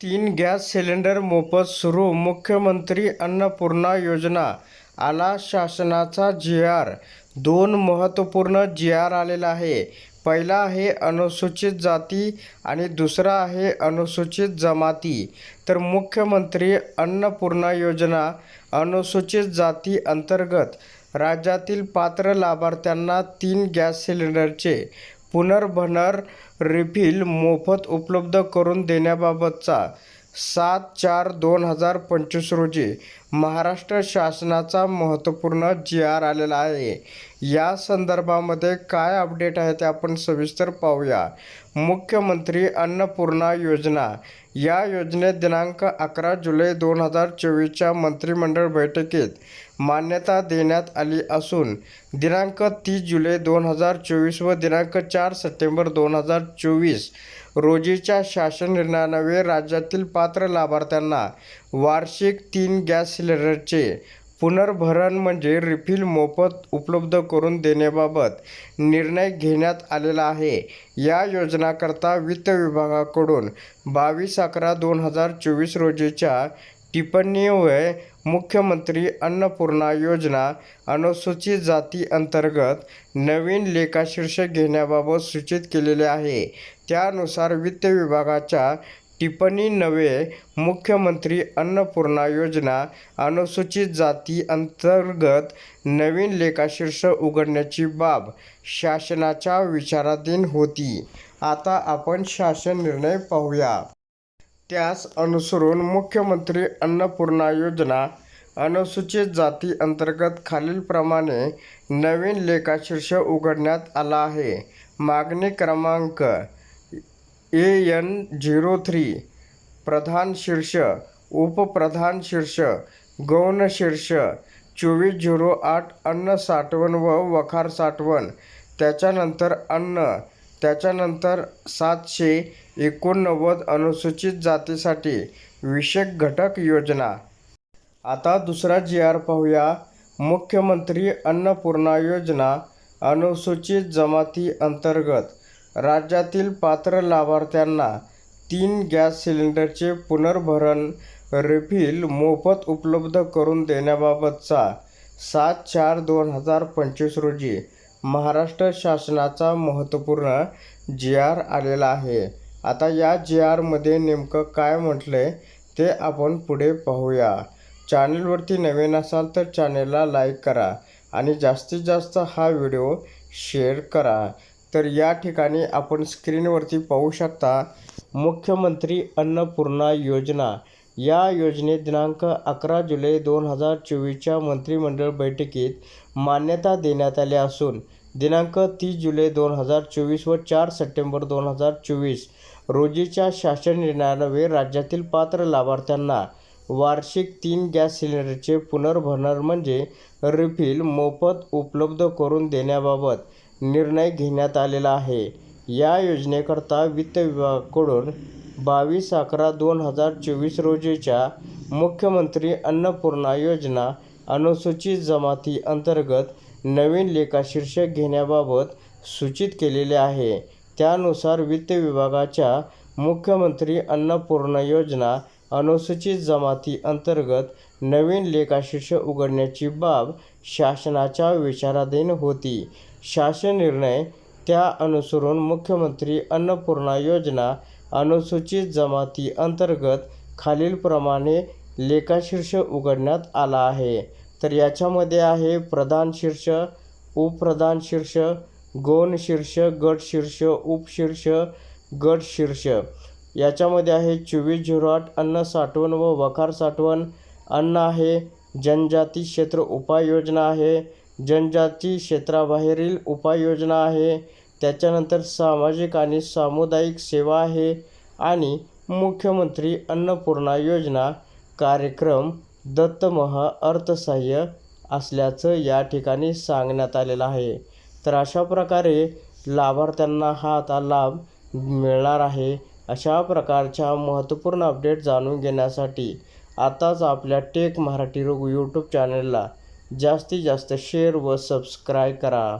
तीन gas cylinder मोफत सुरू. मुख्यमंत्री अन्नपूर्णा योजना आला शासनाचा जी आर. दोन महत्त्वपूर्ण जी आर आलेला आहे. पहिला आहे अनुसूचित जाती आणि दुसरा आहे अनुसूचित जमाती. तर मुख्यमंत्री अन्नपूर्णा योजना अनुसूचित जाती अंतर्गत राज्यातील पात्र लाभार्थ्यांना तीन गॅस सिलेंडरचे पुनर्भनर रिफिल मोफत उपलब्ध करून देण्याबाबतचा सात चार दोन हजार पंचवीस रोजी महाराष्ट्र शासनाचा महत्त्वपूर्ण जी आर आलेला आहे. या संदर्भामध्ये काय अपडेट आहे ते आपण सविस्तर पाहूया. मुख्यमंत्री अन्नपूर्णा योजना. या योजनेत दिनांक अकरा जुलै दोन हजार चोवीसच्या मंत्रिमंडळ बैठकीत मान्यता देण्यात आली असून दिनांक तीस जुलै दोन हजार चोवीस व दिनांक चार सप्टेंबर दोन हजार चोवीस रोजीच्या शासन निर्णयानवे राज्यातील पात्र लाभार्थ्यांना वार्षिक तीन गॅस सिलेंडरचे पुनर्भरण म्हणजे रिफिल मोफत उपलब्ध करून देण्याबाबत निर्णय घेण्यात आलेला आहे. या योजनाकरता वित्त विभागाकडून बावीस अकरा दोन हजार चोवीस रोजीच्या टिप्पणीमुळे मुख्यमंत्री अन्नपूर्णा योजना अनुसूचित जाती अंतर्गत नवीन लेखाशीर्ष घेण्याबाबत सूचित केलेले आहे. त्यानुसार वित्त विभागाच्या टिप्पणी नवे मुख्यमंत्री अन्नपूर्णा योजना अनुसूचित जाती अंतर्गत नवीन लेखाशीर्ष उघडण्याची बाब शासनाच्या विचाराधीन होती. आता आपण शासन निर्णय पाहूया. त्यास अनुसरून मुख्यमंत्री अन्नपूर्णा योजना अनुसूचित जाती अंतर्गत खालीलप्रमाणे नवीन लेखाशीर्ष उघडण्यात आला आहे. मागणी क्रमांक ए एन झिरो थ्री प्रधान शीर्ष उपप्रधान शीर्ष गौण शीर्ष चोवीस झिरो आठ अन्न साठवण व वखार साठवण त्याच्यानंतर अन्न त्याच्यानंतर सातशे एकोणनव्वद अनुसूचित जातीसाठी विशेष घटक योजना. आता दुसरा जी आर पाहूया. मुख्यमंत्री अन्नपूर्णा योजना अनुसूचित जमाती अंतर्गत राज्यातील पात्र लाभार्थ्यांना तीन गॅस सिलेंडरचे पुनर्भरण रिफिल मोफत उपलब्ध करून देण्याबाबतचा सात चार दोन हजार पंचवीस रोजी महाराष्ट्र शासनाचा महत्त्वपूर्ण जी आर आलेला आहे. आता या जी आरमध्ये नेमकं काय म्हटलं आहे ते आपण पुढे पाहूया. चॅनलवरती नवीन असाल तर चॅनलला लाईक करा आणि जास्तीत जास्त हा व्हिडिओ शेअर करा. तर या ठिकाणी आपण स्क्रीनवरती पाहू शकता मुख्यमंत्री अन्नपूर्णा योजना. या योजनेत दिनांक अकरा जुलै दोन हजार चोवीसच्या मंत्रिमंडळ बैठकीत मान्यता देण्यात आली असून दिनांक तीस जुलै दोन हजार चोवीस व चार सप्टेंबर दोन हजार चोवीस रोजीच्या शासन निर्णयान्वये राज्यातील पात्र लाभार्थ्यांना वार्षिक तीन गॅस सिलेंडरचे पुनर्भरण म्हणजे रिफिल मोफत उपलब्ध करून देण्याबाबत निर्णय घेण्यात आलेला आहे. या योजनेकरता वित्त विभागाकडून बावीस अकरा दोन हजार चोवीस रोजीच्या मुख्यमंत्री अन्नपूर्णा योजना अनुसूचित जमाती अंतर्गत नवीन लेखाशीर्ष घेण्याबाबत सूचित केलेले आहे. त्यानुसार वित्त विभागाच्या मुख्यमंत्री अन्नपूर्णा योजना अनुसूचित जमाती अंतर्गत नवीन लेखाशीर्ष उघडण्याची बाब शासनाच्या विचाराधीन होती. शासन निर्णय त्या अनुसरून मुख्यमंत्री अन्नपूर्णा योजना अनुसूचित जमाती अंतर्गत खालीलप्रमाणे लेखाशीर्ष उघडण्यात आला आहे. तर याच्यामध्ये आहे प्रधान शीर्ष उपप्रधान शीर्ष गौण शीर्ष गट शीर्ष उपशीर्ष गट शीर्ष. याच्यामध्ये आहे चोवीस झिरो आठ अन्न साठवण व वखार साठवण. अन्न आहे जनजाती क्षेत्र उपाययोजना आहे. जनजाती क्षेत्राबाहेरील उपाययोजना आहे. त्याच्यानंतर सामाजिक आणि सामुदायिक सेवा आहे आणि मुख्यमंत्री अन्नपूर्णा योजना कार्यक्रम दत्तमह अर्थसहाय्य असल्याचं या ठिकाणी सांगण्यात आलेलं आहे. तर अशा प्रकारे लाभार्थ्यांना हा आता लाभ मिळणार आहे अशा प्रकारच्या महत्त्वपूर्ण अपडेट जाणून घेण्यासाठी आताच आपल्या टेक मराठी रोग यूट्यूब चॅनलला जास्तीत जास्त शेअर व सबस्क्राईब करा.